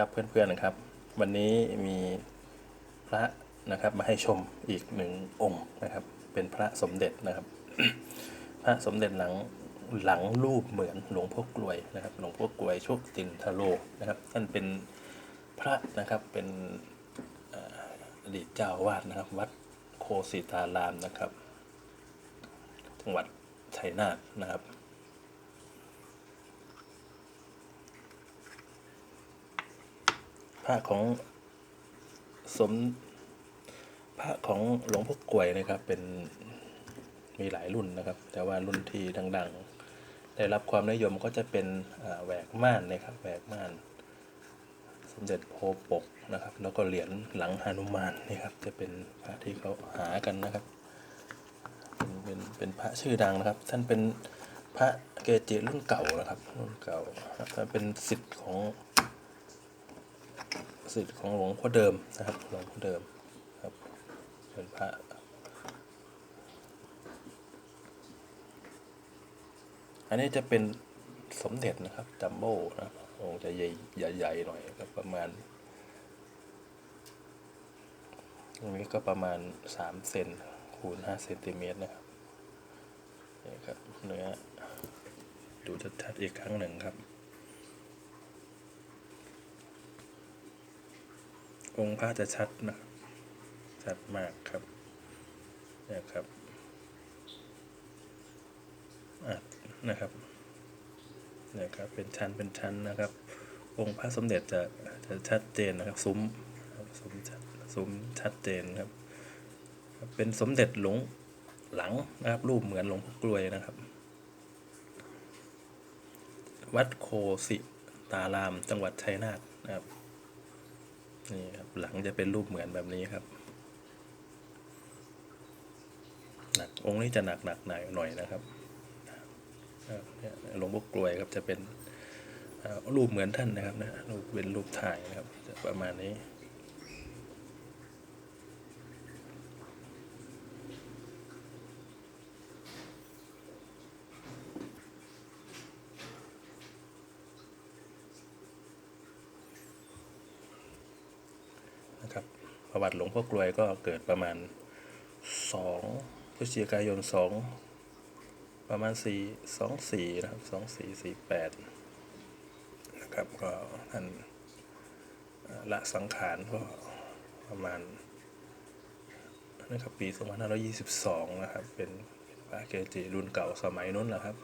ครับเพื่อนๆนะครับ วันนี้มีพระนะครับมาให้ชมอีกหนึ่งองค์นะครับ เป็นพระสมเด็จนะครับ พระสมเด็จหลังหลังรูปเหมือนหลวงพ่อกลวยนะครับ หลวงพ่อกลวยโชคตินทะโลนะครับ ท่านเป็นพระนะครับเป็นอดีตเจ้าอาวาดนะครับ วัดโคสิตารามนะครับ จังหวัดชัยนาทนะครับ พระของสมพระของหลวงพ่อกวยนะครับ เป็นมีหลายรุ่นนะครับ แต่ว่ารุ่นที่ดังๆ ได้รับความนิยมก็จะเป็นแหวกม่านนะครับแหวกม่าน สมเด็จโพปกนะครับ แล้วก็เหรียญหลังหานุมานนี่ครับ จะเป็นพระที่เขาหากันนะครับเป็นเป็นพระชื่อดังนะครับ ท่านเป็นพระเกจิรุ่นเก่านะครับรุ่นเก่านะครับท่านเป็นสิทธิ์ของ สิทธิ์ของหลวงพ่อเดิมนะครับ หลวงพ่อเดิมครับเป็นพระอันนี้จะเป็นสมเด็จนะครับจัมโบ้นะองค์จะใหญ่ใหญ่หน่อยครับประมาณตรงนี้ก็ประมาณสามเซนคูณห้าเซนติเมตรนะครับนี่ครับเนื้อดูชัดๆอีกครั้งหนึ่งครับ องค์พระจะชัดนะชัดมากครับนี่ยครับอะนะครับนี่ยครับ เป็นชั้นเป็นชั้นนะครับ องค์พระสมเด็จจะจะชัดเจนนะครับ ซุ้มซุ้มชัดซุ้มชัดเจนครับ เป็นสมเด็จหลงหลังนะครับ รูปเหมือนหลวงพ่อกลวยนะครับ วัดโคสิตารามจังหวัดชัยนาทนะครับ นี่ครับหลังจะเป็นรูปเหมือนแบบนี้ครับหนักองค์นี้จะหนักหนักหน่อยหน่อยนะครับหลวงพ่อกลวยครับจะเป็นรูปเหมือนท่านนะครับนะรูปเป็นรูปถ่ายนะครับจะประมาณนี้ นะครับ ประวัติหลวงพ่อกลวยก็เกิดประมาณสองพฤศจิกายนสองประมาณสี่สองสี่นะครับสองสี่สี่แปดนะครับก็ท่านละสังขารก็ประมาณนะครับปี 2522 นะครับเป็นเป็นพระเกจิรุ่นเก่าสมัยนู้นแหละครับ